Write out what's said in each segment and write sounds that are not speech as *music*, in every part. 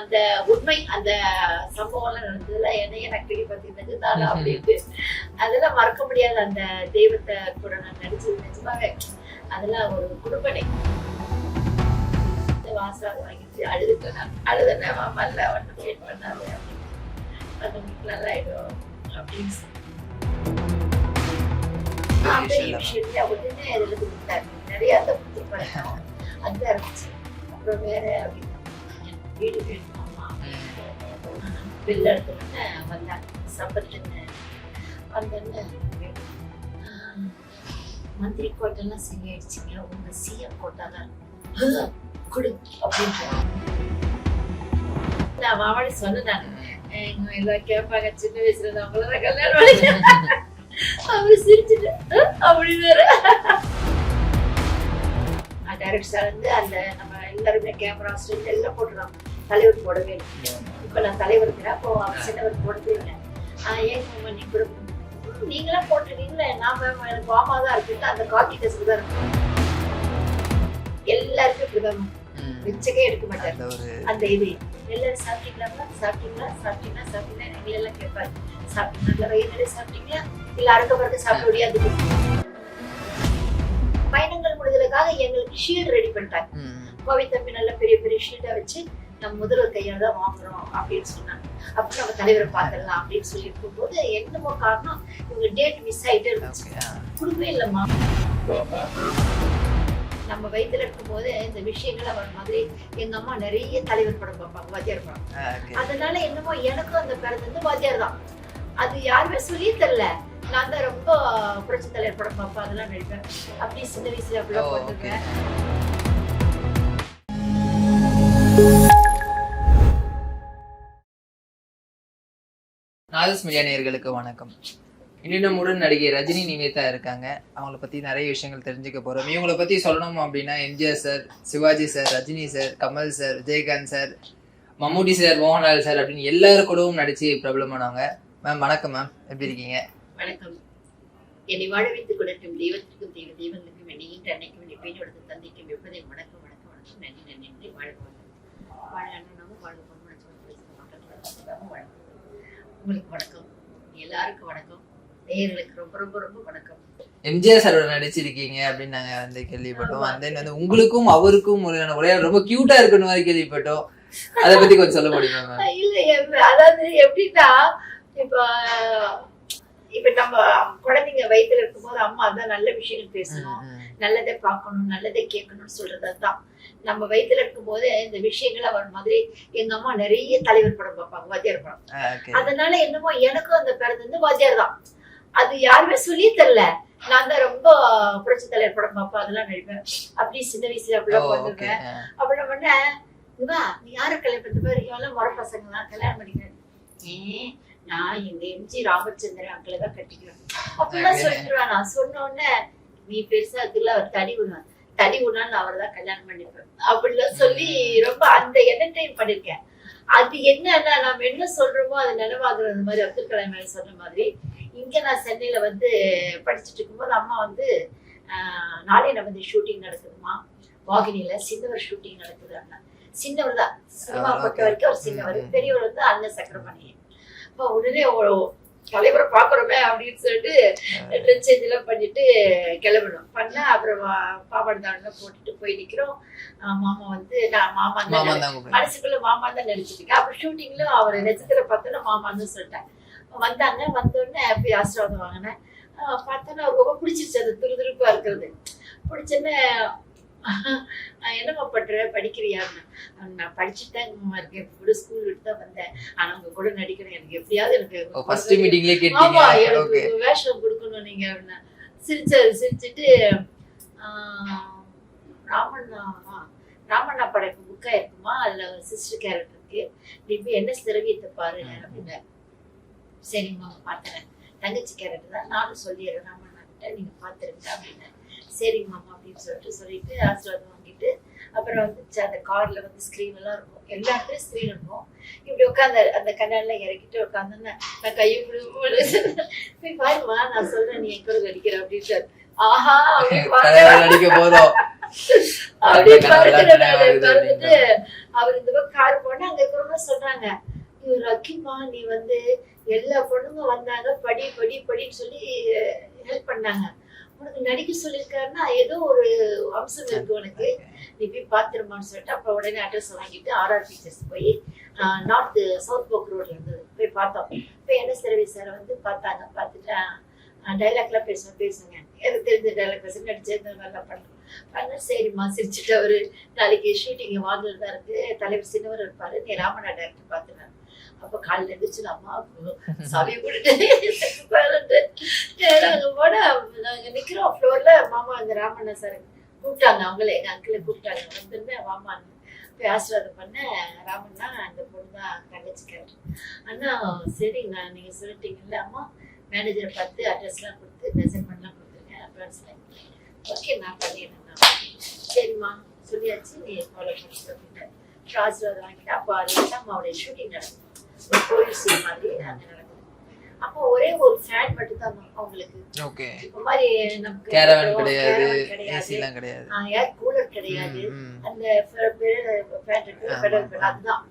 அந்த உண்மை அந்த சம்பவம்லாம் நடந்ததுல என்னைய நக்கடி பார்த்தீங்கன்னா தானா அப்படின்ட்டு அதெல்லாம் மறக்க முடியாத அந்த தெய்வத்தை கூட நான் நடிச்சது நிஜமாவே. அதெல்லாம் ஒரு குடும்பனை இந்த வாசல் வாங்கிட்டு அழுதுட்டேன் நான். அழுதுனேன் மாமா இல்லை ஒன்றும் ஃபீல் பண்ணாது. உங்களுக்கு நல்லா ஆயிடும் அப்படின்னு இல்லை உடனே அதில் கொடுத்தாரு நிறைய அந்த புத்தி பழக்கம் அந்த இருந்துச்சு. அப்புறம் வேற அப்படின்னா வீடு வேணுமாம்மா பில் எடுத்துன்னு வந்தாங்க சம்பத்துன்னு வந்தோன்னு மந்திரி கோட்டெல்லாம் சரியாயிடுச்சுங்க உங்கள் சிஎம் கோட்டா தான் கொடு அப்படின்ட்டு நான் மாவாடி சொன்னேன் எங்க எல்லாம் கேட்பாங்க சின்ன வயசுல இருந்து அவங்கள தான் கல்யாணம் பண்ணி அவரு சிரிச்சுட்டு "அஹ்?" அப்படி வேற டைரக்டர் வந்து அந்த நம்ம எல்லாருமே கேமரா ஸ்டேஜ் எல்லாம் போட்டுருக்காங்க தலைவர் போடவே இல்லை. இப்ப நான் தலைவருக்கிறேன் அப்போ அவர் சின்னவர் போடவே இல்லை. ஏன் நீ கூட போடு. "ம், நீங்களா போட்டுருக்கீங்களே நாம எனக்கு வாமா தான் இருக்குன்னு அந்த காக்கி டெஸ்ட் தான் இருக்கும் எல்லாருக்கும் இப்படிதான் மிச்சக்கே எடுக்க மாட்டாரு. அந்த இது. எல்லாரும் சாப்பிட்டீங்களா சாப்பிட்டீங்களா? சாப்பிட்டீங்களா? சாப்பிட்டீங்களா? எங்களை எல்லாம் கேட்பாரு. சாப்பிட்டீங்களா? வயிறு நிறைய சாப்பிட்டீங்களா? இல்ல அறுக்க பிறகு சாப்பிட முடியாது. பயணங்கள் முடிதலுக்காக எங்களுக்கு ஷீல்டு ரெடி பண்ணிட்டாங்க. கோவை தம்பி நல்ல பெரிய பெரிய ஷீல்டா வச்சு நம்ம முதல்வர் கையால தான் வாங்குறோம் அப்படின்னு சொன்னாங்க. அப்ப நம்ம தலைவரை பார்த்துடலாம் அப்படின்னு சொல்லி இருக்கும்போது என்னமோ காரணம் இவங்க டேட் மிஸ் ஆயிட்டே இருந்துச்சு. கொடுக்கவே இல்லைம்மா. நம்ம வயித்துல இருக்கும்போது இந்த விஷயங்கள் அவர் மாதிரி எங்க அம்மா நிறைய தலைவர் படம் பார்ப்பாங்க வாத்தியார் படம். அதனால என்னமோ எனக்கும் அந்த பிறந்து வந்து வாத்தியார் தான். அது யாருமே சொல்லியே தரல. நான் தான் ரொம்ப புரட்சி தலைவர் படம் பார்ப்பேன் அதெல்லாம் நடிப்பேன். அப்படி சின்ன வயசுல அப்படிலாம். போட்டுருக்கேன் நாதஸ் மீடியா நேயர்களுக்கு வணக்கம். இன்னும் நம்முடன் நடிகை ரஜினி நிவேதா இருக்காங்க. அவங்கள பத்தி நிறைய விஷயங்கள் தெரிஞ்சுக்க போறோம். இவங்கள பத்தி சொல்லணும் அப்படின்னா MGR sir Sivaji sir Rajini sir Kamal sir Vijayakanth sir Mammootty sir Mohanlal sir அப்படின்னு எல்லாரு கூடவும் நடிச்சு பிரபலமானவங்க மேம் வணக்கம் மேம். எப்படி இருக்கீங்க? வணக்கம். என்னை வாழ வைத்துக் கொள்ளட்டும் தெய்வத்திற்கும் தெய்வ தெய்வங்களுக்கும் என்னையும் அன்னைக்கும் என்னை பேணி தந்தைக்கும் எப்பதை வணக்கம் வணக்கம் வணக்கம். நன்றி நன்றி நன்றி. வாழ்க வளமுடன். வாழ அண்ணனாவும் வாழ்க பொன்மனச்சும் வாழ உங்களுக்கு வணக்கம். எல்லாருக்கும் வணக்கம். நேயர்களுக்கு ரொம்ப ரொம்ப ரொம்ப வணக்கம். எம்ஜிஆர் சாரோட நடிச்சிருக்கீங்க அப்படின்னு நாங்க வந்து கேள்விப்பட்டோம். then வந்து உங்களுக்கும் அவருக்கும் ஒரு ஒரே ரொம்ப கியூட்டா இருக்கணும் மாதிரி கேள்விப்பட்டோம். அதை பத்தி கொஞ்சம் சொல்ல முடியுமா இல்ல அதாவது எப்படின்னா இப்ப இப்ப நம்ம குழந்தைங்க வயித்துல இருக்கும்போது அம்மா தான் நல்ல விஷயங்கள் பேசணும். நல்லதை பார்க்கணும் நல்லதை கேட்கணும்னு சொல்றது அதுதான். நம்ம வயித்துல இருக்கும்போது இந்த விஷயங்கள் அவர் மாதிரி எங்க அம்மா நிறைய தலைவர் படம் பார்ப்பாங்க வாத்தியார் படம். அதனால என்னமோ எனக்கும் அந்த பிறந்து வந்து வாத்தியார் தான். அது யாருமே சொல்லியே தரல. நான் தான் ரொம்ப புரட்சி தலைவர் படம் பார்ப்பேன் அதெல்லாம் நடிப்பேன். அப்படி சின்ன வயசுல அப்படிலாம் ஓகே பண்ணுவேன் அப்புறம் பண்ண இவா நீ யார கல்யாணம் பண்ணி பாரு இவெல்லாம் முறை பசங்க தான் கல்யாணம் பண்ணிக்கிறேன் ஏன் நான் எங்க எம்ஜி ராமச்சந்திரன் அங்கிள தான் கட்டிக்கிறேன். அப்படிலாம் சொல்லிட்டுருவேன் நான் சொன்ன உடனே நீ பெருசா அதுல தடி விடுவேன் தடி விடான்னு அவர் தான் கல்யாணம் பண்ணிப்பேன். அப்படிலாம் சொல்லி ரொம்ப அந்த என்டர்டைன் பண்ணிருக்கேன். அது என்னன்னா நம்ம என்ன சொல்றோமோ அது நினைவாகுறது மாதிரி அப்துல் கலாம் மேல சொன்ன மாதிரி இங்க நான் சென்னையில வந்து படிச்சுட்டு இருக்கும்போது அம்மா வந்து ஆஹ், நாளை நமது ஷூட்டிங் நடக்குதுமா வாகினில சின்னவர் ஷூட்டிங் நடக்குது அண்ணா சின்னவர் தான். சினிமா பொறுத்த. வரைக்கும் அவர் சின்னவர். பெரியவர் வந்து அண்ணன் சக்கரமணி அப்போ உடனே ஒரு தலைவரை பாக்குறோமே அப்படின்னு சொல்லிட்டு ட்ரெஸ் சேஞ்ச் எல்லாம் பண்ணிட்டு கிளம்பணும். பண்ணா அப்புறம் பாவாடை தாவணி போட்டுட்டு போய் நிக்கிறோம். மாமா வந்து நான் மாமா தான் மனசுக்குள்ள மாமா தான் நினைச்சிட்டு அப்புறம் ஷூட்டிங்ல அவர் நட்சத்திர பார்த்தோன்னா மாமான்னு சொல்லிட்டேன் வந்தாங்க. வந்தோடனே போய் ஆசீர்வாதம் வாங்கினேன். பார்த்தோன்னா அவருக்கு ரொம்ப பிடிச்சிருச்சு. அது துருதுருப்பா இருக்கிறது. பிடிச்சோன்னே என்னம்மா பண்ற? படிக்கிறியான்னு நான் படிச்சுட்டு தான் இருக்கேன் கூட ஸ்கூல் விட்டு தான் வந்தேன். ஆனா உங்க கூட நடிக்கணும் எனக்கு எப்படியாவது எனக்கு ஃபர்ஸ்ட் மீட்டிங்லயே கேட்டீங்க. எனக்கு வேஷம் கொடுக்கணும் நீங்க அப்படின்னா. சிரிச்சாரு சிரிச்சிட்டு ராமண்ணா ராமண்ணா படைப்பு புக்கா இருக்குமா அதுல சிஸ்டர் கேரக்டர் இருக்கு. நீ போய் என்ன திரவியத்தை பாரு அப்படின்னு. சரிம்மா பார்த்தேன் தங்கச்சி கேரக்டர் தான். நானும் சொல்லிடுறேன் ராமண்ணா கிட்ட நீங்க பாத்துருங்க அப்படின்னு. சரிங்க மாமா அப்படின்னு சொல்லிட்டு சொல்லிட்டு ஆசீர்வாதம் வாங்கிட்டு அப்புறம் வந்துச்சு அந்த கார்ல வந்து ஸ்க்ரீன் எல்லாம் இருக்கும். எல்லா இடத்துலயும் ஸ்க்ரீன் இருக்கும். இப்படி உட்காந்து அந்த கண்ணாடில இறக்கிட்டு உட்காந்து நான் கையை போய் பாருமா நான் சொல்றேன் நீ என் கூட நடிக்கிற அப்படின்ட்டு ஆஹா நடிக்க போதும் அப்படியே பறந்துட்டு அவர் இந்த பக்கம் கார் போனா அங்க இருக்கிறவங்க சொல்றாங்க இவர் ரக்கிமா நீ வந்து எல்லா பொண்ணுங்க வந்தாங்க படி படி படின்னு சொல்லி ஹெல்ப் பண்ணாங்க. உனக்கு நடிக்க சொல்லியிருக்காருன்னா ஏதோ ஒரு அம்சம் இருக்கு உனக்கு. நீ போய் பார்த்துருமான்னு சொல்லிட்டு அப்புறம் உடனே அட்ரஸ் வாங்கிட்டு ஆர்ஆர் டீச்சர்ஸ் போய் நார்த் சவுத் போக் ரோட்ல இருந்தது போய் பார்த்தோம். இப்போ என்எஸ் ரவி சார் வந்து பார்த்தாங்க. பார்த்துட்டு டைலாக்லாம் பேசுவேன் பேசுங்க எனக்கு தெரிஞ்ச டைலாக் பேச நடிச்சது நல்லா பண்ணுறோம் பண்ண சரிம்மா சிரிச்சுட்டு அவரு நாளைக்கு ஷூட்டிங் வாங்கல தான் இருக்கு. தலைவர் சின்னவர் இருப்பாரு. நீ ராமனா டேரக்டர் பார்த்துனாரு அப்போ காலையில் எழுந்திரிச்சு அம்மா சாவி கொடுத்து *laughs* நாங்க போட நாங்க நிக்கிறோம் ஃப்ளோர்ல மாமா அந்த ராமண்ணா சார் கூப்பிட்டாங்க அவங்களே எங்க அங்கிளை கூப்பிட்டாங்க. வந்திருந்தேன் மாமா போய் ஆசீர்வாதம் பண்ண ராமண்ணா அந்த பொண்ணு தான் தங்கச்சிக்காரு. அண்ணா சரி நான் நீங்க சொல்லிட்டீங்கல்ல அம்மா மேனேஜரை பார்த்து அட்ரஸ்லாம் கொடுத்து மெஷர்மெண்ட்லாம் கொடுத்துருங்க அட்வான்ஸ்லாம் ஓகே நான் பண்ணிடுறேன் சரிம்மா சொல்லியாச்சு நீ ஃபாலோ பண்ணிட்டு அப்படின்ட்டு. ஆசீர்வாதம் வாங்கிட்டு அப்போ அதுதான் அம்மாவுடைய ஷூட்டிங் நடக்கும். மாதிரி நடக்குது அப்போ ஒரே ஒரு ஃபேன் மட்டும் தான் அவங்களுக்கு. ஓகே இப்போ மாதிரி நமக்கு கேரவன் கிடையாது caravan கிடையாது ஏசிலாம் கிடையாது. ஏர் கூலர் கிடையாது. அந்த ஃபேன் இருக்கு, அதுதான்.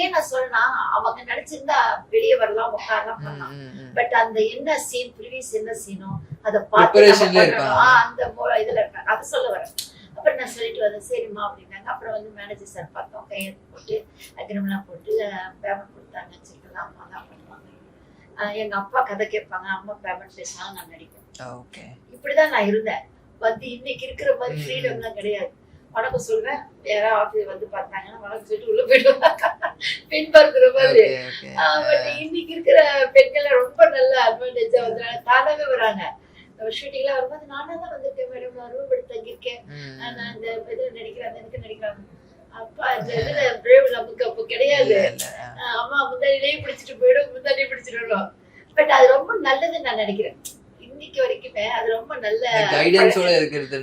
ஏன் நான் சொல்றேன்னா அவங்க நடிச்சிருந்தா வெளியே வரலாம் உட்காரலாம் பண்ணலாம். பட் அந்த என்ன சீன் ப்ரீவியஸ் என்ன சீனோ அதை பார்த்து அந்த இதுல இருக்காங்க அதை சொல்ல வரேன். அப்புறம் நான் சொல்லிட்டு வந்தேன். சரிம்மா அப்படின்னாங்க. அப்புறம் வந்து மேனேஜர் சார் பார்த்தோம். கையெழுத்து போட்டு அக்ரிமெண்ட்லாம் போட்டு பேமெண்ட் கொடுத்தாங்க. சொல்லிட்டுலாம் அம்மா தான் பண்ணுவாங்க. ஆஹ் எங்க அப்பா கதை கேட்பாங்க. அம்மா பேமெண்ட் பேசினாலும் நான் நடிப்பேன். ஓகே. இப்படிதான் நான் இருந்தேன். வந்து இன்னைக்கு இருக்கிற மாதிரி. ஃப்ரீடம்லாம் கிடையாது. வணக்கம் சொல்வேன் யாராவது ஆஃபீஸ் வந்து பார்த்தாங்கன்னா வணக்கம் சொல்லிட்டு உள்ள போயிடுவாங்க. பெண் பார்க்கிற மாதிரி. இன்னைக்கு இருக்கிற பெண்கள் ரொம்ப நல்ல அட்வான்டேஜா வந்துடுறாங்க தானாவே வராங்க. ஷூட்டிங்லாம் வரும்போது நானா தான் வந்திருக்கேன் மேடம் நான் ரூம் எடுத்து தங்கியிருக்கேன் நான் அந்த இதுக்கு நடிக்கிறாங்க அப்பா இந்த இதுல பிரேவ் நமக்கு அப்போ கிடையாது. அம்மா முந்தாடியிலேயே பிடிச்சிட்டு போயிடும் முந்தாடியே பிடிச்சிட்டு பட் அது ரொம்ப நல்லதுன்னு நான் நினைக்கிறேன். இன்னைக்கு வரைக்குமே அது ரொம்ப நல்ல கைடன்ஸோட இருக்கிறது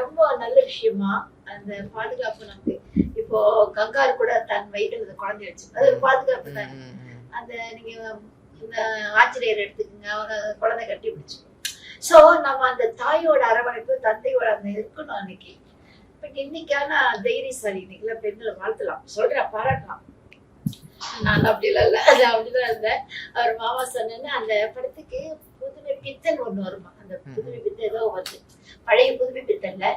ரொம்ப நல்ல விஷயமா அந்த பாதுகாப்பு நமக்கு. இப்போ கங்காரு கூட தன் வயிற்றுல இந்த குழந்தை வச்சு அது ஒரு பாதுகாப்பு தான். அந்த நீங்க இந்த ஆஞ்சநேயர் எடுத்துக்கோங்க அவங்க குழந்தை கட்டி பிடிச்சு ஸோ நம்ம அந்த தாயோட அரவணைப்பு தந்தையோட அந்த இருக்கணும் அன்னைக்கு. பட் இன்னைக்கான தைரியசாலி இன்னைக்குலாம் பெண்களை வாழ்த்தலாம். சொல்றேன் பாராட்டலாம். நான் அப்படிலாம் இல்லை. அது அப்படிதான் இருந்தேன். அவர் மாமா சொன்னேன்னு அந்த படத்துக்கு புதுமை பித்தன் ஒண்ணு வருமா? அந்த புதுமை பித்தன் ஏதோ வருது பழைய புதுமை பித்தன்ல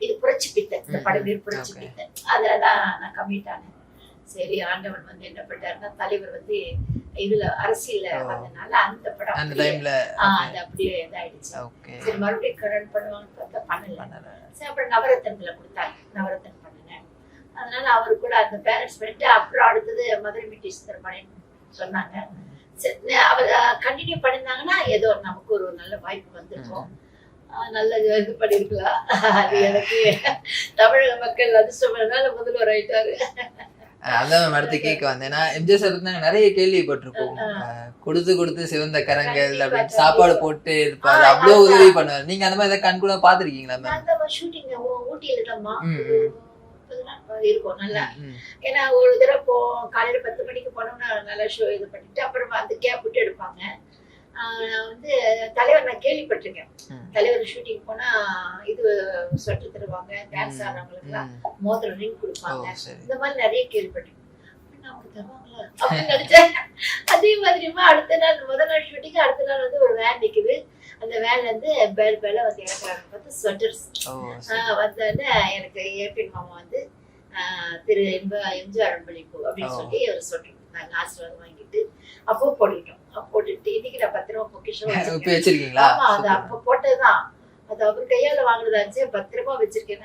இது புரட்சி பித்தன் இந்த படம் பேர் புரட்சி. பித்தன் அதுலதான் நான் கம்மிட் ஆனேன். சரி ஆண்டவன் வந்து என்ன பண்ணாருன்னா தலைவர் வந்து இதுல அரசியல்ல ஓ. வந்தனால அந்த படம் அந்த டைம்ல அது அப்படியே இதாயிடுச்சு. சரி மறுபடியும் கடன் பண்ணுவாங்கன்னு பார்த்தா பண்ணல. சரி அப்புறம் நவரத்தன்ல கொடுத்தாங்க. நவரத்தன் பண்ணினேன் அதனால அவரு கூட அந்த பேரண்ட்ஸ் பண்ணிட்டு அப்புறம் அடுத்தது மதுரை மீட்டி சுந்தரமணின்னு சொன்னாங்க. அவர் கண்டினியூ பண்ணியிருந்தாங்கன்னா ஏதோ நமக்கு ஒரு நல்ல வாய்ப்பு வந்திருக்கும். நல்ல இது பண்ணிருக்கலாம். அது எனக்கு தமிழக மக்கள் அதிர்ஷ்டம்னால முதல்வர் ஆயிட்டாரு. அதான் அடுத்து கேட்க வந்தேன். நான் எம்ஜிஆர் சார் இருந்தாங்க நிறைய கேள்விப்பட்டிருக்கோம். கொடுத்து கொடுத்து சிவந்த கரங்கள் அப்படின்னு சாப்பாடு. போட்டு இருப்பாரு. அதான். உதவி பண்ணுவாரு. நீங்க அந்த மாதிரி ஏதாவது கண் கூட பாத்திருக்கீங்களா மேம் ஷூட்டிங் இருக்கும் நல்லா. ஏன்னா ஒரு தடவை போ காலையில பத்து மணிக்கு போனோம்னா நல்லா ஷோ இது பண்ணிட்டு அப்புறமா அந்த கேப் விட்டு எடுப்பாங்க. நான் வந்து தலைவர் நான் கேள்விப்பட்டிருக்கேன். தலைவர் ஷூட்டிங் போனா இது சொட்டு தருவாங்க டான்ஸ் ஆடுறவங்களுக்கு எல்லாம். மோதிரம் ரிங் கொடுப்பாங்க. இந்த மாதிரி நிறைய கேள்விப்பட்டிருக்கேன். நினைச்சேன். அதே மாதிரிமா அடுத்த நாள் முதல் நாள் ஷூட்டிங் அடுத்த நாள் வந்து ஒரு வேன் நிக்குது. அந்த வேன்ல இருந்து பேல் பேல வந்து இறக்குறாங்க. பார்த்து ஸ்வெட்டர்ஸ் வந்தோடனே எனக்கு ஏபின் மாமா வந்து திரு எம்ப எம்ஜிஆர் அன்பளிப்பு அப்படின்னு. சொல்லி ஒரு சொல்லி கொடுத்தாங்க ஆசீர்வாதம் வாங்கிட்டு அப்போ போட்டுக்கிட்டோம். அப்போ போட்டுட்டு இன்னைக்கு நான் பத்திரமா பொக்கிஷம். *laughs* வச்சிருக்கீங்களா? ஆமா அது. அப்ப போட்டதுதான். அது அவர் கையால வாங்குறதாச்சு பத்திரமா வச்சிருக்கேன்.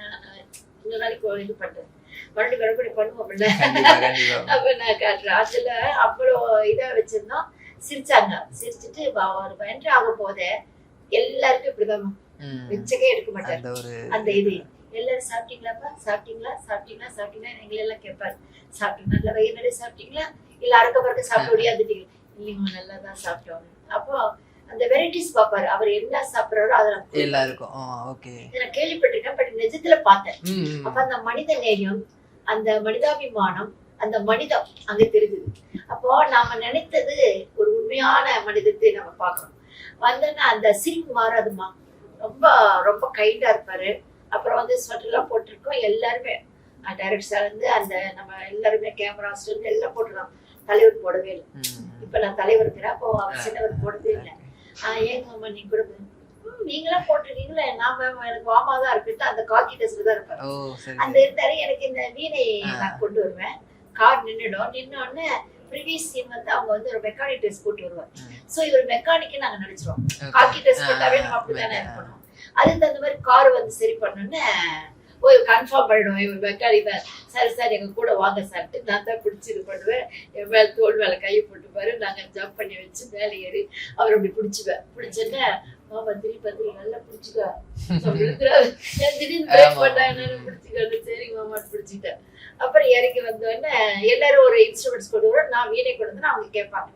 இன்னொரு நாளைக்கு இது பண்றேன். மறுபடியும் மறுபடியும் பண்ணுவோம்ல *laughs* அப்ப நான் காட்டுறேன். அதுல அவ்வளோ இதா வச்சிருந்தோம். சிரிச்சாங்க. சிரிச்சுட்டு வ- ஒரு என்ட்ரி ஆக போதே எல்லாருக்கும் இப்படிதான் ம். மிச்சக்கே எடுக்க மாட்டாரு. அந்த இது. எல்லாரும் சாப்பிட்டீங்களாப்பா? சாப்பிட்டீங்களா? சாப்பிட்டீங்களா? சாப்பிட்டீங்களா? எங்களை எல்லாம் கேட்பாரு. சாப்பிட்டீங்களா? நல்ல வயிறு நிறைய சாப்பிட்டீங்களா? இல்ல அறக்க பறக்க சாப்பிட முடியாதுட்டீங்க இல்லைங்க நல்லா தான் சாப்பிட்டோம் அப்போ அந்த வெரைட்டிஸ் பார்ப்பாரு. அவர் என்ன சாப்பிடுறாரோ அதை நான் கொடுப்பேன். எல்லாருக்கும். ஓகே நான் கேள்விப்பட்டிருக்கேன். பட் நிஜத்துல பார்த்தேன். அப்ப அந்த மனித நேயம் அந்த மனிதாபிமானம் அந்த மனிதம் அங்க தெரிஞ்சது. அப்போ நாம நினைத்தது ஒரு உண்மையான மனிதத்தை நம்ம பார்க்கணும். வந்தோன்னா அந்த சிரிப்பு மாறாதுமா ரொம்ப ரொம்ப கைண்டா இருப்பாரு. அப்புறம் வந்து ஸ்வெட்டர்லாம் போட்டிருக்கோம். எல்லாருமே டைரக்ட் சார் வந்து அந்த நம்ம எல்லாருமே கேமரா ஸ்டில் எல்லாம் போட்டுருந்தோம் தலைவர் போடவே இல்லை. இப்ப நான் தலைவர் இருக்கிறேன் அப்போ அவர் சின்னவர் போடவே இல்லை. ஏங்க அம்மா நீங்க கூட போய், "ம், நீங்களாம் போட்டிருக்கீங்களே. நாம எனக்கு வாமா தான் இருக்கு. அந்த காக்கி ட்ரெஸ்ல தான் இருப்பேன் அந்த. இருந்தாரு எனக்கு இந்த வீணை. நான் கொண்டு வருவேன். கார் நின்னுடும். நின்ன உடனே ப்ரீவியஸ் சீன் வந்து அவங்க வந்து ஒரு மெக்கானிக் ட்ரெஸ் போட்டு வருவாங்க. சோ இவர் மெக்கானிக்கு நாங்க நினைச்சிருவோம். காக்கி ட்ரெஸ் போட்டாவே நம்ம அப்படித்தானே. இருக்கணும். அதுக்கு தகுந்த மாதிரி கார் வந்து சரி பண்ணோன்னே ஓ கன்ஃபார்ம் பண்ணிடுவோம் இவர் மெக்கானிக் தான் சரி சார் எங்க கூட வாங்க சார்ட்டு நான் தான் பிடிச்சி இது பண்ணுவேன் என் மேல தோல் மேல கையை போட்டுப்பாரு நாங்க ஜம்ப் பண்ணி வச்சு மேலே ஏறி அவர் அப்படி பிடிச்சுவேன் பிடிச்சோன்னே மாமா திருப்பி திருப்பி நல்லா பிடிச்சிக்கோ விழுந்துடாது திடீர்னு பிரேக் ஆமா. பண்ணாங்க பிடிச்சிக்கோ சரிங்க மாமா பிடிச்சிக்கிட்டேன் அப்புறம் இறங்கி வந்தோடனே எல்லாரும் ஒரு இன்ஸ்ட்ருமெண்ட்ஸ் கொண்டு வரோம் நான் வீணை கொண்டு வந்து அவங்க கேட்பாங்க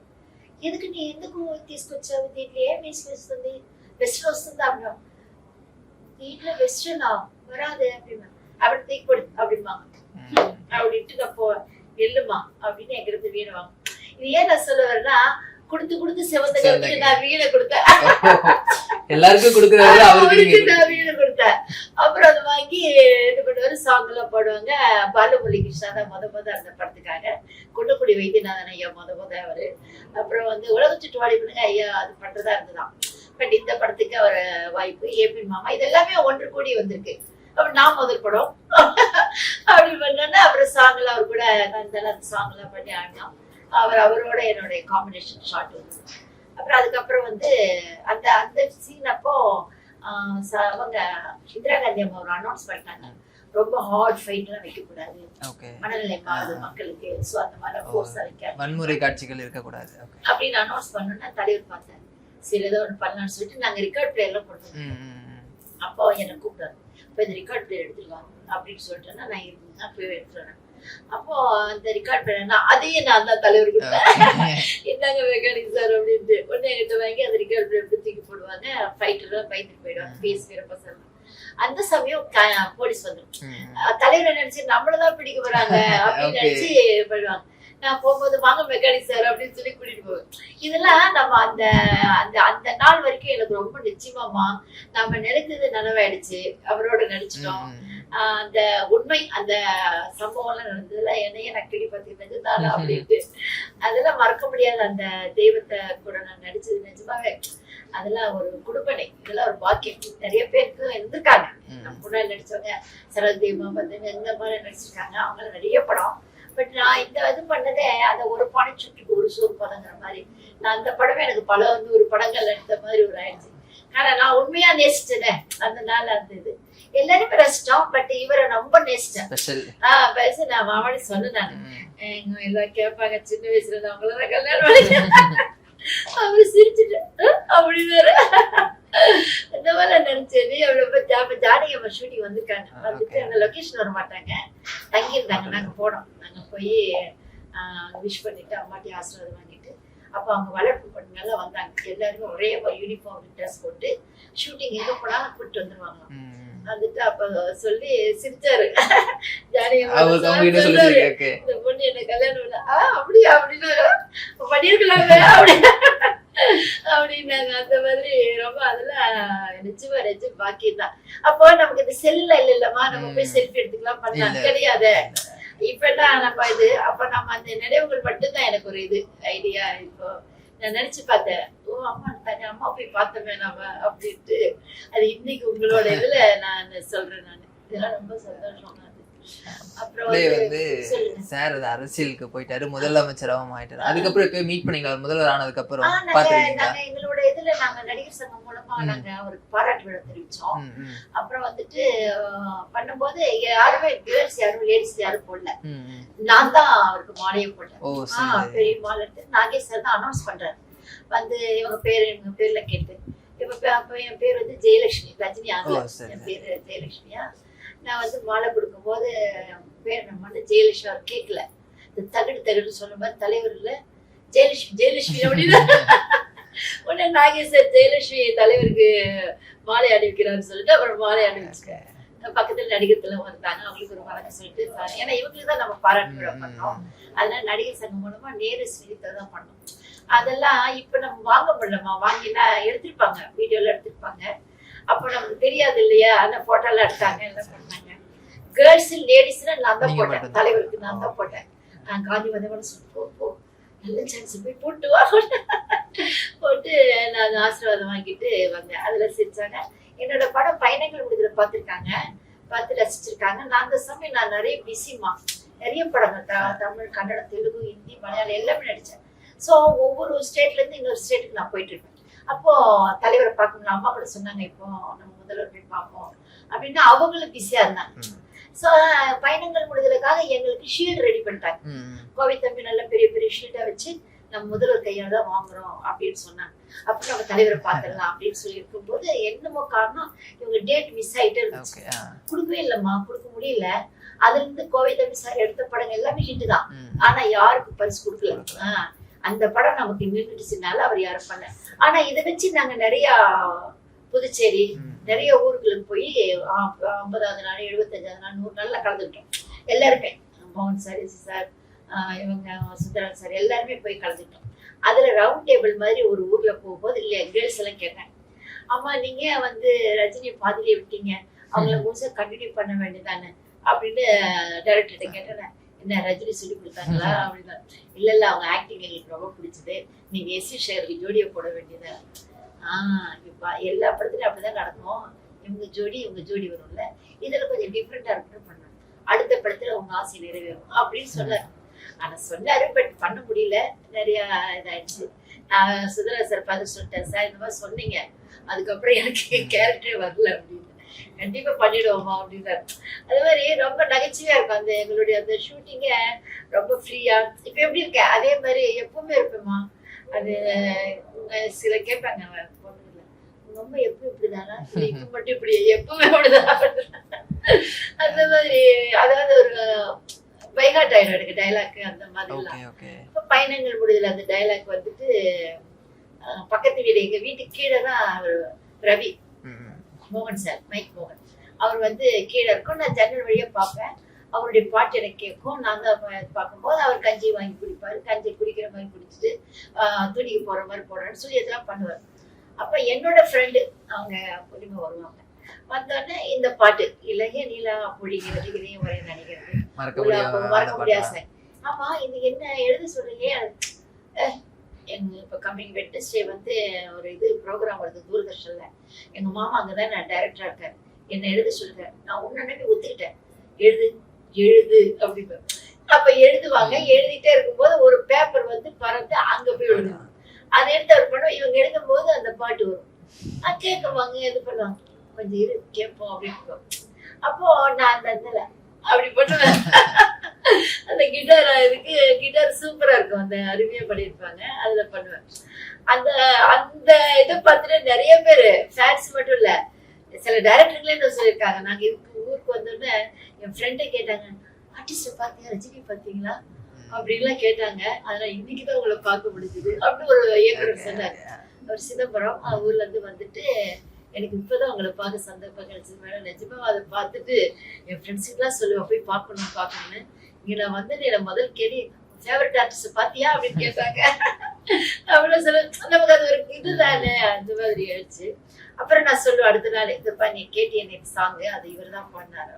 ఎందుకు నీ ఎందుకు తీసుకొచ్చావు దీంట్లో ఏం తీసుకొస్తుంది వెస్ట్రన్ వస్తుందా అన్నా దీంట్లో వెస్ట్రన్ வராது அப்படின்னா அப்படி தூக்கி கொடு அப்படிம்பாங்க. ம். அப்படின்ட்டு நான் போ இல்லம்மா அப்படின்னு எங்கிட்ட வீணை வாங்க இது ஏன் நான் சொல்ல வரேன்னா கொடுத்து கொடுத்து சிவந்த நான் வீணை கொடுத்தேன். *laughs* எல்லாருக்கும் கொடுக்கறத அவருக்கு நான் வீணை கொடுத்தேன். அப்புறம் அதை வாங்கி இது பண்ணுவாரு சாங் எல்லாம் பாடுவாங்க. பாலமுரளி கிருஷ்ணா தான் முத முத அந்த படத்துக்காக. குன்னக்குடி வைத்தியநாதன் ஐயா முத முத அவரு. அப்புறம் வந்து உலக சுற்றுவாடி பண்ணுங்க ஐயா அது பண்றதா இருந்ததாம் பட் இந்த படத்துக்கு அவர் வாய்ப்பு. ஏபின் மாமா இது எல்லாமே ஒன்று கூடி வந்திருக்கு. அப்புறம் நான் முதல் படம். அப்படி பண்ணோன்னா அப்புறம் சாங் எல்லாம் அவர் கூட அந்த சாங் எல்லாம் பண்ணி ஆடினோம் அவர் அவரோட என்னுடைய காம்பினேஷன் ஷாட் வந்து அப்புறம் அதுக்கப்புறம் வந்து அந்த அந்த சீன் அப்போ அவங்க இந்திரா காந்தி அம்மா ஒரு அனௌன்ஸ் பண்ணிட்டாங்க. ரொம்ப ஹார்ட் ஃபைட்லாம் வைக்கக்கூடாது. ஓகே மனநிலை மாறுது மக்களுக்கு. ஸோ அந்த மாதிரி ஃபோர்ஸாக வைக்காது. வன்முறை காட்சிகள் இருக்கக்கூடாது. அப்படின்னு அனௌன்ஸ் பண்ணோன்னா தலைவர் பார்த்தேன் சரி ஏதோ ஒன்று பண்ணலாம்னு சொல்லிட்டு நாங்கள் ரெக்கார்ட் பிளேயர்லாம் போட்டோம். ம், ம், ம். அப்போ என்னை கூப்பிட்டாரு. இப்போ இந்த ரெக்கார்ட் பிளேயர் எடுத்துருவாங்க அப்படின்னு சொல்லிட்டேன்னா நான் இருந்தேன் போய் எடுத்துறேன் அப்போ அந்த ரெக்கார்ட் நான் அதையும் நான் தான் தலைவர் கொடுத்தேன். *laughs* என்னங்க மெக்கானிக் சார் அப்படின்ட்டு. உடனே என்கிட்ட வாங்கி அந்த ரெக்கார்ட் எடுத்து தூக்கி போடுவாங்க ஃபைட்டர்லாம் பயந்துட்டு போயிடுவாங்க பேஸ் வீரப்ப சார் அந்த சமயம் போலீஸ் வந்துடும் தலைவர் நினைச்சு நம்மளதான் பிடிக்க போறாங்க *laughs* அப்படின்னு. நினைச்சு போயிடுவாங்க. நான் போகும்போது வாங்க மெக்கானிக் சார் அப்படின்னு சொல்லி கூட்டிட்டு போவேன். இதெல்லாம் நம்ம அந்த அந்த அந்த நாள் வரைக்கும் எனக்கு ரொம்ப நிச்சயமாமா நம்ம நினைத்தது நனவாயிடுச்சு. அவரோட நடிச்சிட்டோம். ம், ம். ஆஹ் அந்த உண்மை அந்த சம்பவம் எல்லாம் நடந்ததுல என்னைய நான் கிளி பார்த்து தானே அப்படின்ட்டு. அதெல்லாம் மறக்க முடியாத அந்த தெய்வத்தை கூட நான் நடிச்சது நிஜமாவே. அதெல்லாம் ஒரு குடுப்பனை இதெல்லாம் ஒரு பாக்கியம். நிறைய பேருக்கு இருந்திருக்காங்க. நம்ம முன்னாடி நடிச்சவங்க சரஸ்வதி மகன் இந்த மாதிரி நடிச்சிருக்காங்க. அவங்க நிறைய படம். பட் நான் இந்த இது பண்ணதே அந்த ஒரு பானை சுட்டுக்கு ஒரு சோறு பதங்கிற மாதிரி. நான் அந்த படமே எனக்கு பல நூறு படங்கள் எடுத்த மாதிரி ஒரு ஆயிடுச்சு. ஆனா நான் உண்மையா நேசிச்சேன். அந்த நாள் அந்த இது. எல்லாருமே ரசிச்சோம் பட் இவரை ரொம்ப நேசிச்சேன். ஆஹ் பேச நான் மாமாடி சொன்னேன் நான். எங்க எல்லாம் கேட்பாங்க சின்ன வயசுல இருந்து அவங்கள கல்யாணம் *laughs* அவரு சிரிச்சுட்டு? அப்படி வேற. இந்த மாதிரி நான் நினைச்சேன். அவ்வளவு போய் ஜா- ஜானகி அம்மா ஷூட்டிங் வந்திருக்காங்க. வந்துட்டு. அந்த லொகேஷன் வர மாட்டாங்க. தங்கியிருந்தாங்க. நாங்க போனோம். நாங்க போய் விஷ் பண்ணிட்டு அம்மாட்டி ஆசீர்வாதம் வாங்கிட்டு அப்போ அவங்க வளர்ப்பு பொண்ணுங்கெல்லாம் வந்தாங்க. எல்லாருமே ஒரே யூனிஃபார்ம் ட்ரெஸ் போட்டு ஷூட்டிங் எங்க போனாலும் கூப்பிட்டு வந்துருவாங்க. வந்துட்டு அப்ப சொல்லி சிரிச்சாரு. இந்த பொண்ணு என்ன கல்யாணம் பண்ண ஆ அப்படியா? அப்படின்னு பண்ணிருக்கலாமே அப்படி அப்படின்னாங்க அந்த மாதிரி ரொம்ப அதெல்லாம் நிச்சயமா நிச்சயம் பாக்கியம் தான் அப்போ நமக்கு இந்த செல்ல இல்ல இல்லம்மா நம்ம போய். செல்ஃபி எடுத்துக்கலாம் பண்ணலாம். கிடையாது. இப்ப என்ன நம்ம இது அப்ப நம்ம அந்த நினைவுகள் மட்டும்தான் எனக்கு ஒரு இது ஐடியா இப்போ நான் நினைச்சு பார்த்தேன் ஓ அம்மா தனி அம்மா போய் பார்த்தோமே நாம அப்படின்ட்டு. அது இன்னைக்கு உங்களோட இதுல நான் சொல்றேன் நான். இதெல்லாம் ரொம்ப சந்தோஷம். அப்படியே வந்து சார் அது அரசியலுக்கு போயிட்டாரு முதலமைச்சராகவும் ஆயிட்டாரு அதுக்கப்புறம் எப்பயும் மீட் பண்ணீங்களா முதல்வர் ஆனதுக்கு அப்புறம் ஆ, நாங்க பாத்துருக்கீங்களா எங்களோட இதுல நாங்க நடிகர் சங்கம் மூலமா. நாங்க அவருக்கு பாராட்டு விழா தெரிவிச்சோம். அப்புறம் வந்துட்டு பண்ணும்போது யாருமே கேர்ள்ஸ் யாரும் லேடிஸ் யாரும் போடல. நான் தான் அவருக்கு மாலையை போட்டேன். பெரிய மாலை நாகேஷ் சார் தான் அனௌன்ஸ் பண்றாரு. வந்து இவங்க பேரு இவங்க பேர்ல கேட்டு. இப்ப என் பேர் வந்து ஜெயலட்சுமி ரஜினி ஆகல. என் பேரு ஜெயலட்சுமியா? நான் வந்து மாலை கொடுக்கும்போது பேர் நம்ம வந்து ஜெயலட்சுமி அவர் கேட்கல இந்த தகடு தகடு சொன்ன மாதிரி தலைவர் இல்ல ஜெயலட்சுமி ஜெயலட்சுமி அப்படின்னு. *laughs* உடனே நாகேஷ் சார் ஜெயலட்சுமி தலைவருக்கு மாலை அணிவிக்கிறான்னு சொல்லிட்டு அப்புறம் மாலை அணிவிச்சு பக்கத்துல நடிகர்கள் வந்தாங்க. அவங்களுக்கு ஒரு வணக்கம் சொல்லிட்டு ஏன்னா இவங்களுக்கு தான் நம்ம பாராட்டு பண்ணோம். அதனால நடிகர் சங்கம் மூலமா நேரு ஸ்மிருத்தை தான் பண்ணோம். அதெல்லாம் இப்ப நம்ம வாங்க முடியலமா வாங்கினா எடுத்திருப்பாங்க. வீடியோல எடுத்திருப்பாங்க. அப்போ நமக்கு தெரியாது இல்லையா? அந்த போட்டோல எடுத்தாங்க. எல்லாம் பண்ணாங்க? கேர்ள்ஸ் லேடிஸ்னா நான் தான் போட்டேன். தலைவருக்கு நான் தான் போட்டேன். நான் காந்தி வந்தவன சொல்லி போ போ. நல்ல சான்ஸ் போய் போட்டு வா. போட்டு நான் ஆசீர்வாதம் வாங்கிட்டு வந்தேன். அதுல சிரிச்சாங்க. என்னோட படம் பயணங்கள் முடிஞ்சல பார்த்துருக்காங்க. பார்த்து ரசிச்சிருக்காங்க. நான் அந்த சமயம் நான் நிறைய பிஸிமா நிறைய படங்கள் தமிழ் கன்னடம் தெலுங்கு ஹிந்தி மலையாளம் எல்லாமே நடிச்சேன். ஸோ ஒவ்வொரு ஸ்டேட்ல இருந்து இன்னொரு ஸ்டேட்டுக்கு நான் போயிட்டு இருப்பேன் அப்போ தலைவரை பார்க்கணும் அம்மா கூட சொன்னாங்க இப்போ நம்ம முதல்வர் போய் பார்ப்போம். அப்படின்னா அவங்களும் பிஸியா இருந்தாங்க. ஸோ பயணங்கள் முடிதலுக்காக எங்களுக்கு ஷீல்டு ரெடி பண்ணிட்டாங்க. கோவை தம்பி நல்ல பெரிய பெரிய ஷீல்டா வச்சு நம்ம முதல்வர் கையால தான் வாங்குறோம் அப்படின்னு சொன்னாங்க. அப்ப நம்ம தலைவரை பார்த்துடலாம் அப்படின்னு சொல்லி இருக்கும்போது என்னமோ காரணம் இவங்க டேட் மிஸ் ஆயிட்டே இருந்துச்சு. கொடுக்கவே இல்லம்மா கொடுக்க முடியல. அதுல இருந்து கோவை தம்பி சார் எடுத்த படங்கள் எல்லாமே ஹிட் தான். ஆனா யாருக்கும் பரிசு கொடுக்கல. அந்த படம் நமக்கு நின்றுச்சுனால அவர் யாரும் பண்ணல. ஆனா இதை வச்சு நாங்க நிறைய புதுச்சேரி. நிறைய ஊர்களுக்கு போய் ஐம்பதாவது நாள் எழுபத்தஞ்சாவது நாள் நூறு நாள்ல கலந்துக்கிட்டோம். எல்லாருமே மோகன் சார் எஸ் சார் இவங்க சுந்தரன் சார் எல்லாருமே போய் கலந்துக்கிட்டோம். அதுல ரவுண்ட் டேபிள் மாதிரி ஒரு ஊர்ல போகும்போது இல்ல கேர்ள்ஸ் எல்லாம் கேட்டேன். அம்மா நீங்க வந்து ரஜினி பாதியிலே விட்டீங்க? அவங்கள முழுசா கண்டினியூ பண்ண வேண்டியதானே அப்படின்னு டைரக்டர்கிட்ட கேட்டேன். என்ன ரஜினி சொல்லி கொடுத்தாங்களா அப்படின்னா இல்ல இல்ல அவங்க ஆக்டிங் எங்களுக்கு ரொம்ப பிடிச்சது. நீங்க எஸ் வி ஜோடியை போட வேண்டியதா? ஆஹ் இப்ப எல்லா படத்துலயும் அப்படிதான் நடக்கும். இவங்க ஜோடி இவங்க ஜோடி வரும்ல. இதுல கொஞ்சம் டிஃப்ரெண்டா இருக்கணும் பண்ணணும் அடுத்த படத்துல உங்க ஆசை நிறைவேறும் அப்படின்னு சொன்னாரு. ஆனா சொன்னாரு பட் பண்ண முடியல. நிறைய இதாயிடுச்சு. நான் சுதரா சார் பார்த்து சொல்லிட்டேன் சார் இந்த மாதிரி சொன்னீங்க. அதுக்கப்புறம் எனக்கு கேரக்டரே வரல அப்படின்னு. கண்டிப்பா பண்ணிடுவோமா அப்படின்னாரு அது மாதிரி ரொம்ப நகைச்சுவையா இருக்கும் அந்த எங்களுடைய அந்த ஷூட்டிங்க ரொம்ப ஃப்ரீயா இப்ப எப்படி இருக்க? அதே மாதிரி எப்பவுமே இருப்பேம்மா. அது சில கேட்பாங்க பொண்ணுல அம்மா எப்பவும் இப்படிதானா *laughs* இப்ப மட்டும் இப்படி எப்பவுமே அப்படிதான். அந்த மாதிரி அதாவது ஒரு பைகாட் ஆயிடும் எனக்கு டைலாக் அந்த மாதிரி ஓகே ஓகே இப்ப பயணங்கள் முடியல அந்த டைலாக் வந்துட்டு பக்கத்து வீடு எங்க வீட்டுக்கு கீழே தான் ரவி. மோகன் சார் மைக் மோகன். அவர் வந்து கீழே இருக்கும். நான் ஜன்னல் வழியா பார்ப்பேன். அவருடைய பாட்டு எனக்கு கேட்கும். பா- பார்க்கும்போது அவர் கஞ்சி வாங்கி குடிப்பாரு. கஞ்சி குடிக்கிற மாதிரி குடிச்சிட்டு துணிக்கு போற மாதிரி போடுறேன்னு சொல்லி இதெல்லாம் பண்ணுவார். அப்ப என்னோட ஃப்ரெண்டு அவங்க பொறுமை வருவாங்க. வந்தோடனே இந்த பாட்டு இளைய நிலா பொழிகிறது இதையும் வரைய நினைக்கிறது மறக்க முடியாத சார் ஆமா இது என்ன எழுத சொல்றீங்க? எங்க இப்ப கம்மிங் வெட்னஸ்டே வந்து ஒரு இது ப்ரோக்ராம் வருது தூர்தர்ஷன்ல. எங்க மாமா அங்கதான் நான் டைரக்டரா இருக்காரு. என்ன எழுத சொல்லுங்க நான் உடனே ஒத்துக்கிட்டேன். எழுது எழுது அப்படின்னு. அப்ப எழுதுவாங்க. எழுதிட்டே இருக்கும்போது ஒரு பேப்பர் வந்து பறந்து அங்க போய் விழுகும் அதை எடுத்து அவர் பண்ணுவோம் இவங்க எழுதும் போது அந்த பாட்டு வரும். கேட்குவாங்க. இது பண்ணுவாங்க. கொஞ்சம் இரு கேட்போம் அப்படின்னு. அப்போ நான் அந்த இதுல அப்படி பண்ணுவேன் அந்த கிட்டார் இதுக்கு கிட்டார் சூப்பரா இருக்கும். அந்த அருமையா பண்ணியிருப்பாங்க. அதுல பண்ணுவேன். அந்த அந்த இதை பார்த்துட்டு நிறைய பேர் ஃபேன்ஸ் மட்டும் இல்ல சில டைரக்டர்களே என்ன சொல்லியிருக்காங்க. நாங்க இதுக்கு ஊருக்கு வந்தோடனே என் ஃப்ரெண்டை கேட்டாங்க ஆர்டிஸ்ட பாத்தீங்க ரஜினி பாத்தீங்களா? அப்படின்லாம் கேட்டாங்க. அதனால இன்னைக்கு தான் உங்களை பார்க்க முடிஞ்சது. அப்படின்னு ஒரு இயக்குனர் சொன்னார். அவர் சிதம்பரம் ஊர்ல இருந்து வந்துட்டு எனக்கு இப்பதான் உங்களை பார்க்க சந்தர்ப்பம் கிடைச்சது. மேடம் நிஜமா அதை பார்த்துட்டு என் ஃப்ரெண்ட்ஸுக்கெல்லாம் சொல்லுவேன் போய் பார்க்கணும் பார்க்கணும்னு. நான் வந்து நான் முதல் கேள்வி ஃபேவரட் ஆர்டிஸ்ட் பாத்தியா? அப்படின்னு கேட்டாங்க அப்படின்னு சொல்ல நமக்கு அது ஒரு இதுதானே? அந்த மாதிரி ஆயிடுச்சு. அப்புறம் நான் சொல்லுவேன் அடுத்த நாள் இந்த நீ கேட்டி எனக்கு சாங்கு அது இவர் தான் பண்ணாரு.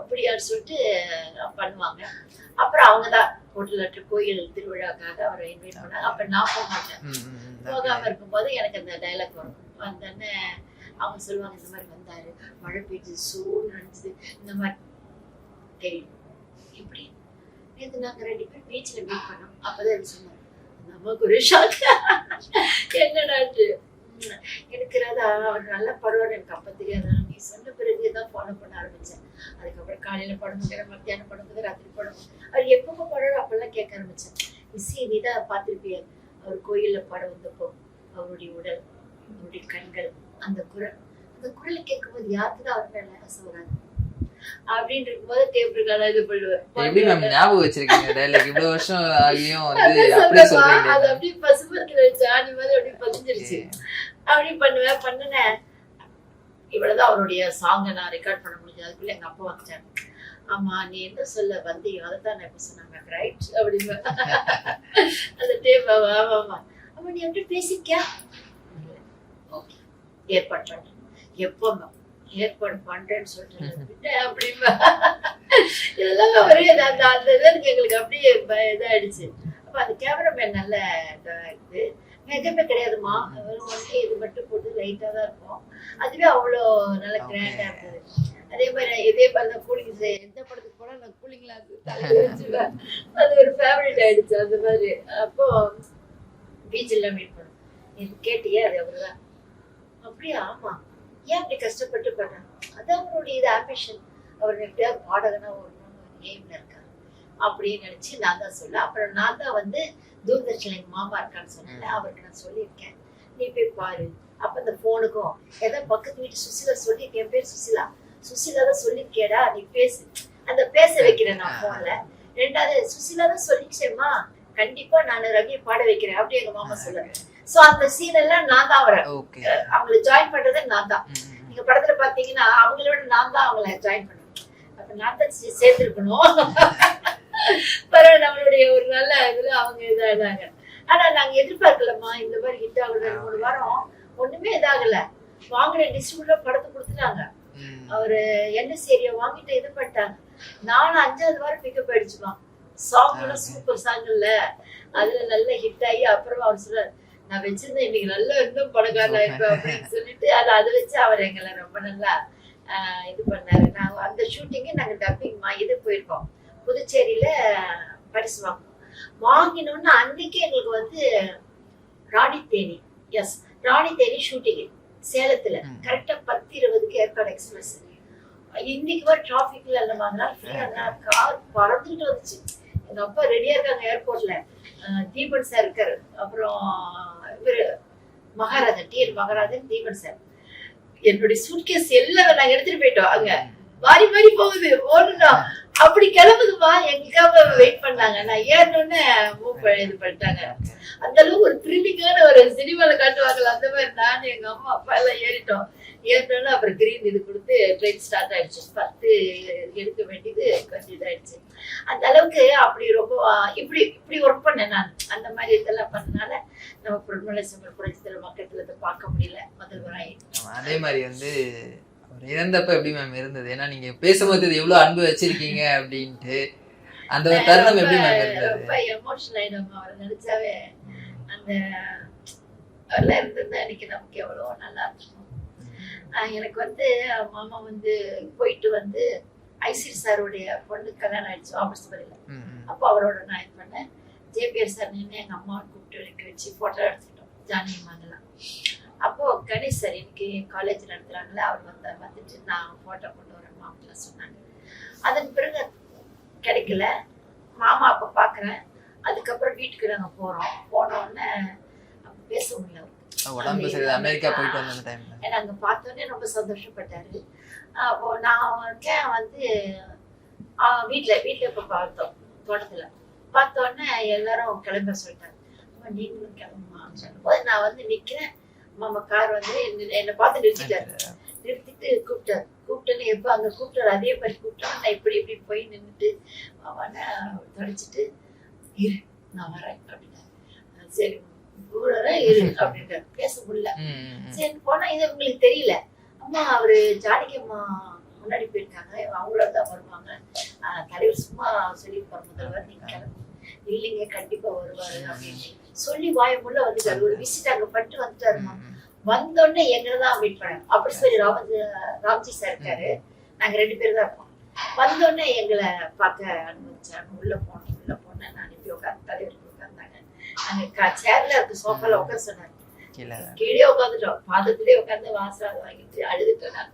அப்படியான்னு சொல்லிட்டு பண்ணுவாங்க. அப்புறம் அவங்க தான் ஹோட்டல் கோயில் திருவிழாக்காக அவரை இன்வைட் பண்ணாங்க. அப்ப நான் போக மாட்டேன். போகாம. இருக்கும்போது எனக்கு அந்த டைலாக் வரும். வந்தோடனே அவங்க சொல்லுவாங்க இந்த மாதிரி வந்தாரு. மழை பெய்ஞ்சு சூடு நினைச்சது இந்த மாதிரி தெரியும். எப்படி நேற்று நாங்க ரெண்டு பேரும் பீச்சில் மீட் பண்ணோம். அப்பதான் எனக்கு நமக்கு ஒரு ஷாக் என்னடாட்டு எனக்கு ராதா அவர் நல்லா படுவார் எனக்கு அப்போ தெரியாது. நீ சொன்ன பிறகு தான் ஃபாலோ பண்ண ஆரம்பிச்சேன். அதுக்கப்புறம் காலையில படம் முடியாது மத்தியானம் படம் முடியாது ராத்திரி படம் அவர் எப்பப்போ படம் அப்பெல்லாம் கேட்க ஆரம்பிச்சேன். இசி நீ தான் பார்த்துருப்பிய? அவர் கோயிலில் படம் வந்தப்போ அவருடைய உடல் அவருடைய கண்கள் அந்த குரல் அந்த குரலை கேட்கும்போது யாருக்கு தான் அவர் மேலே ஆசை வராது. அப்படின்னு இருக்கும்போது டேபிள் கால இது எப்படி மேம் பண்ணுவேன். ஞாபகம் வச்சிருக்கீங்க? டைலாக் இவ்வளவு வருஷம் ஆகியும் வந்து அதான் அப்படியே சொல்றேன்ப்பா, அது சொல்றீங்க அப்படியே பசுமரத்துல வச்ச ஆணி மாதிரி அப்படியே பதிஞ்சிருச்சு. அப்படி பண்ணுவேன் பண்ணினேன். இவ்வளவுதான் அவருடைய சாங்கை நான் ரெக்கார்ட் பண்ண முடிஞ்சது. அதுக்குள்ள எங்க அப்பா வந்துட்டாங்க ஆமா நீ என்ன சொல்ல வந்தியோ நான் இப்ப சொன்னாங்க. ரைட் அப்படின்னு அந்த டேப் ஆமா ஆமா ஆமா. நீ எப்படி பேசிக்கியா? ஓகே ஏற்பாடு பண்ணேன் எப்போ ஏற்பாடு பண்றேன்னு சொல்லிட்டு விட்டேன் அப்படிம்பா. இதெல்லாம் ஒரே. அந்த அந்த இது எனக்கு எங்களுக்கு அப்படியே இதாயிடுச்சு. அப்ப அந்த கேமராமேன் நல்ல இது நிஜமே கிடையாதுமா வெறும் வந்து இது மட்டும் போட்டு லைட்டா தான் இருக்கும். அதுவே அவ்வளோ நல்ல Okay. கிராண்டா இருந்தது. அதே மாதிரி இதே மாதிரி தான் கூலிங் எந்த படத்துக்கு போனா நான் கூலிங்ல தலையில *laughs* வச்சுருவேன். அது ஒரு ஃபேவரட் ஆயிடுச்சு அந்த மாதிரி. அப்போ பீச்சில் மீட் பண்ணோம். இது கேட்டியே? அது அவர்தான். அப்படியா ஆமா. ஏன் அப்படி கஷ்டப்பட்டு பண்ணாங்க அது அவருடைய இது ஆம்பிஷன் அவர் எப்படியாவது பாடகனா வரணும்னு ஒரு எய்ம்ல இருக்காரு. அப்படின்னு நினைச்சு நான் தான் சொல்ல அப்புறம் நான் தான் வந்து தூர்தர்ஷன் எங்க மாமா இருக்கான்னு சொன்னேன் அவருக்கு நான் சொல்லியிருக்கேன். நீ போய் பாரு. அப்ப இந்த போனுக்கும் ஏதோ பக்கத்து வீட்டு சுசிலா சொல்லி என் பேர் சுசிலா. சுசிலா தான் சொல்லிருக்கேடா நீ பேசு. அந்த பேச வைக்கிறேன் நான் போன்ல ரெண்டாவது சுசிலா தான் சொல்லிச்சேம்மா. கண்டிப்பா நான் ரவியை பாட வைக்கிறேன். அப்படி எங்க மாமா சொல்லுவாரு சோ அந்த சீன் எல்லாம் நான் தான் ஓகே அவங்களை ஜாயின் பண்றது நான் தான். நீங்க படத்துல பாத்தீங்கன்னா அவங்களோட நான் தான் அவங்கள ஜாயின் பண்ணுவேன் அப்ப நான் தான் சேர்ந்திருக்கணும். *laughs* பரவாயில்ல நம்மளுடைய ஒரு நல்ல இதுல அவங்க இதாகிறாங்க ஆனா நாங்க எதிர்பார்க்கலம்மா இந்த மாதிரி ஹிட் ரெண்டு மூணு வாரம் ஒண்ணுமே இதாகல. வாங்கின டிஸ்ட்ரிபியூட்டர் படத்தை கொடுத்துட்டாங்க. அவரு என்ன ஏரியா வாங்கிட்டு இது பண்ணிட்டாங்க. நானும் அஞ்சாவது வாரம் பிக்கப் அடிச்சுக்கலாம் சாங் எல்லாம் சூப்பர் சாங் இல்ல. அதுல நல்ல ஹிட் ஆகி அப்புறம் அவர் சொல்றாரு நான் வச்சிருந்தேன் இன்னைக்கு நல்லா இன்னும் பணக்காரனா இருப்பேன் அப்படின்னு சொல்லிட்டு அது அதை வச்சு அவர் எங்களை ரொம்ப நல்லா இது பண்ணாரு. நாங்க அந்த ஷூட்டிங்கு நாங்க டப்பிங் இது போயிருக்கோம். புதுச்சேரியில பரிசு வாங்கணும் வாங்கினோன்னு அன்னைக்கு எங்களுக்கு வந்து ராணி தேனி. எஸ் ராணி தேனி ஷூட்டிங் சேலத்துல. கரெக்டா பத்து இருபதுக்கு ஏற்காடு எக்ஸ்பிரஸ் இன்னைக்கு வர டிராபிக்ல இல்ல. அதனால கார் பறந்துட்டு வந்துச்சு. எங்க அப்பா ரெடியா இருக்காங்க ஏர்போர்ட்ல தீபன் சார் இருக்காரு. அப்புறம் Maharajan T N Maharajan Deepan sir. என்னுடைய சூட்கேஸ் எல்லாம் நாங்க எடுத்துட்டு போயிட்டோம் அங்க. மாறி மாறி போகுது ஓடணும் அப்படி கிளம்புதுமா? எங்களுக்காக வெயிட் பண்ணாங்க. நான் ஏறணும்னு மூவ் இது பண்ணிட்டாங்க. அந்த அளவுக்கு ஒரு த்ரில்லிங்கான ஒரு சினிமால காட்டுவாங்கல்ல அந்த மாதிரி நானும் எங்க அம்மா அப்பா எல்லாம் ஏறிட்டோம். ஏறினோன்னு அப்புறம் கிரீன் இது கொடுத்து ட்ரெயின் ஸ்டார்ட் ஆயிடுச்சு. பத்து எடுக்க வேண்டியது கொஞ்சம் இதாயிடுச்சு. அந்த அளவுக்கு அப்படி ரொம்ப இப்படி இப்படி ஒர்க் பண்ணேன் நான். அந்த மாதிரி இதெல்லாம் பண்ணனால நம்ம பொருட்மலை புரட்சித்தல மக்கத்துல இதை பார்க்க முடியல. முதல்வராய் அதே மாதிரி வந்து அவர் இறந்தப்ப எப்படி மேம் இருந்தது? ஏன்னா நீங்க பேசும்போது இது எவ்வளவு அன்பு வச்சிருக்கீங்க அப்படின்ட்டு அந்த ஒரு தருணம் எப்படி மேம் இருந்தது? ரொம்ப எமோஷனல் ஆயிடும் அவரை நினைச்சாவே அந்த அவர்லாம் இருந்திருந்தா இன்னைக்கு நமக்கு எவ்வளோ நல்லா இருக்கும் எனக்கு வந்து மாமா வந்து போயிட்டு வந்து ஐசிரி சாருடைய பொண்ணு கல்யாணம் ஆயிடுச்சு ஆபர்ஸ்பரியில். அப்போ அவரோட நான் இது பண்ணேன். ஜேபிஆர் சார் நின்று எங்கள் அம்மா கூப்பிட்டு வைக்க வச்சு ஃபோட்டோ எடுத்துக்கிட்டோம் ஜானகி மங்கலாம் அப்போ கணேஷ் சார் இன்னைக்கு காலேஜ் நடத்துறாங்களே அவர் வந்து வந்துட்டு நான் ஃபோட்டோ கொண்டு வரேன் மாப்பிள்ள சொன்னாங்க. அதன் பிறகு கிடைக்கல. மாமா அப்போ பார்க்குறேன் அதுக்கப்புறம் வீட்டுக்கு நாங்கள் போகிறோம் போனோடனே அப்போ பேச முடியல அவருக்கு. உடம்பு சரி அமெரிக்கா போயிட்டு வந்த டைம்ல அங்கே பார்த்தோன்னே ரொம்ப சந்தோஷப்பட்டாரு. அப்போ நான் வந்து வீட்டில் வீட்டில் இப்போ பார்த்தோம் தோட்டத்தில். பார்த்தோன்னே எல்லாரும் கிளம்ப சொல்லிட்டாங்க. அம்மா நீங்களும் கிளம்புமான்னு சொல்லும்போது நான் வந்து நிற்கிறேன் மாமா கார் வந்து என்னை- பார்த்து நிறுத்திட்டாரு. நிறுத்திட்டு கூப்பிட்டாரு. கூப்பிட்டேன்னு எப்போ அங்கே கூப்பிட்டாரு அதே மாதிரி கூப்பிட்டாரு நான் இப்படி இப்படி போய் நின்றுட்டு அவனை தொலைச்சிட்டு இரு நான் வரேன் அப்படின்னாரு. சரி கூடறேன் இரு அப்படின்றாரு பேச முடியல. சரி போனா இது உங்களுக்கு தெரியல. அம்மா அவரு ஜானகி அம்மா முன்னாடி போயிருக்காங்க. அவங்களோட தான் வருவாங்க. தலைவர் சும்மா சொல்லியிருப்பாரு முதல்வர். நீங்க கிளம்பு. இல்லைங்க கண்டிப்பா வருவாரு அப்படின்னு சொல்லி வாய முள்ள வந்துட்டாரு. ஒரு விசிட் அங்க பட்டு வந்துட்டாருமா. வந்தோடனே எங்களை தான் வெயிட் பண்ணாங்க அப்படி சொல்லி ராமஜி ராம்ஜி சார் இருக்காரு. நாங்க ரெண்டு பேரும் தான் இருக்கோம். வந்தோடனே எங்களை பார்க்க அனுமதிச்சாங்க. உள்ள போனோம். உள்ள போனேன். நான் அனுப்பி உட்காந்து உட்காந்தாங்க அங்க சேர்ல இருக்கு சோஃபால உட்கார சொன்னாங்க கீழே. உட்காந்துட்டோம் பாதத்திலே உட்காந்து வாசல் வாங்கிட்டு அழுதுட்டோம் நான்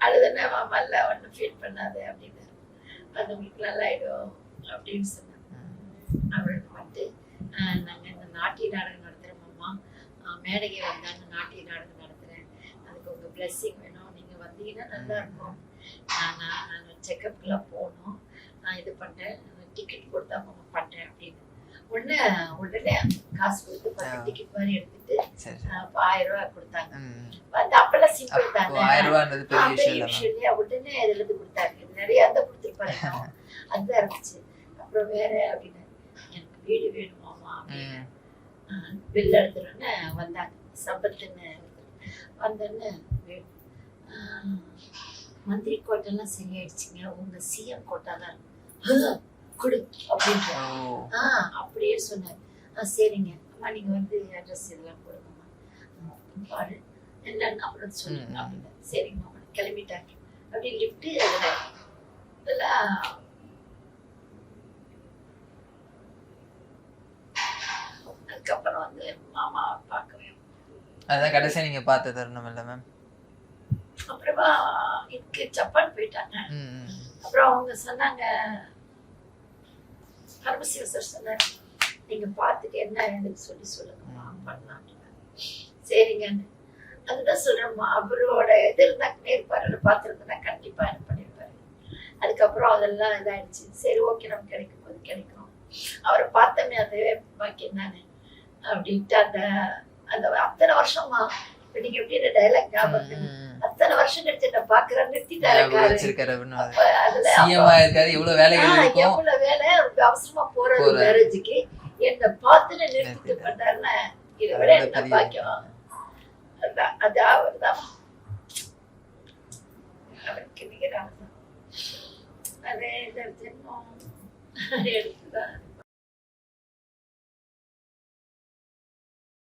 அழுதுனா மாமா இல்ல ஒன்றும் ஃபீல் பண்ணாது அப்படின்னு. அது உங்களுக்கு நல்லாயிடும் அப்படின்னு சொன்னாங்க. வந்து ஆஹ், நாங்க இந்த நாட்டிய நாடகம் நடத்துறோம் மாமா. மேடைக்கு வந்தாங்க நாட்டிய நாடகம் நடத்துறேன். அதுக்கு உங்க பிளெஸ்ஸிங் வேணும். நீங்க வந்தீங்கன்னா நல்லா இருக்கும். நான் நான் செக்கப்க்குலாம் போகணும் நான் இது பண்றேன். டிக்கெட் கொடுத்தா மாமா பண்றேன் அப்படின்னு. உடனே உடனே காசு கொடுத்து பத்து. டிக்கெட் மாதிரி எடுத்துட்டு ஆயிரம் ரூபாய் கொடுத்தாங்க. வந்து அப்பெல்லாம் சிம்பிள் தானே ஆயிரம் பெரிய விஷயம் இல்லையா உடனே இருந்து கொடுத்தாரு நிறைய அந்த கொடுத்துருப்பாரு இன்னும். *laughs* அதுதான் இருந்துச்சு அப்புறம் வேற அப்படின்னு எனக்கு வீடு வேணுமாமா அப்படின்னு. பில் எடுத்துறோன்னு வந்தாங்க சம்பத்துன்னு வந்தோன்னு மந்திரி கோட்டெல்லாம் சரியாயிடுச்சுங்க உங்க சிஎம் கோட்டா தான். கொடு அப்படின்ட்டு ஓ ஆ அப்படியே சொன்னார். சரிங்க. அம்மா நீங்க வந்து அட்ரஸ் இதெல்லாம் கொடுங்கம்மா. பாரு. என்னன்னு அப்புறம் சொல்லுங்க. அப்படின்னு சரிங்கம்மா. கிளம்பிட்டாங்க. அப்படி லிஃப்ட்டு இதெல்லாம் அதுக்கப்புறம் வந்து மாமா பார்க்கவே அதான் கடைசியா நீங்க பார்த்த தருணம் இல்ல மேம் அப்புறமா இதுக்கு ஜப்பான் போயிட்டாங்க. அப்புறம் அவங்க சொன்னாங்க பரமசிவ சார் சொன்னார் நீங்க பார்த்துட்டு என்ன எனக்கு சொல்லி சொல்லுங்க. பண்ணலாம். சரிங்க. அதுதான் சொல்றேம்மா அவரோட இது இருந்தாக்குனே இருப்பாரு பார்த்துருந்தா கண்டிப்பா என்ன பண்ணிருப்பாரு அதுக்கப்புறம் அதெல்லாம் இதாயிடுச்சு. சரி ஓகே நமக்கு கிடைக்கும் போது கிடைக்கும். அவரை பார்த்தோமே அதுவே பாக்கியம் தானே? அப்படின்ட்டு அந்த அந்த அத்தனை வருஷமா நீங்க எப்படி இந்த டைலாக் ஞாபகம் அத்தனை வருஷம் கழிச்சு நான் பாக்குறேன் நிறுத்திட்டாரு எவ்வளவு இருக்கும்? எவ்வளவு வேலை? அவசரமா போறது. மேரேஜுக்கு. என்ன பார்த்துன்னு நிறுத்திட்டு. பண்ணாருன்னா இதை விட என்ன பாக்கியம்? அது அவர் தான் அவருக்கு நிகராக அது இந்த ஜென்மம். எடுத்துதான்.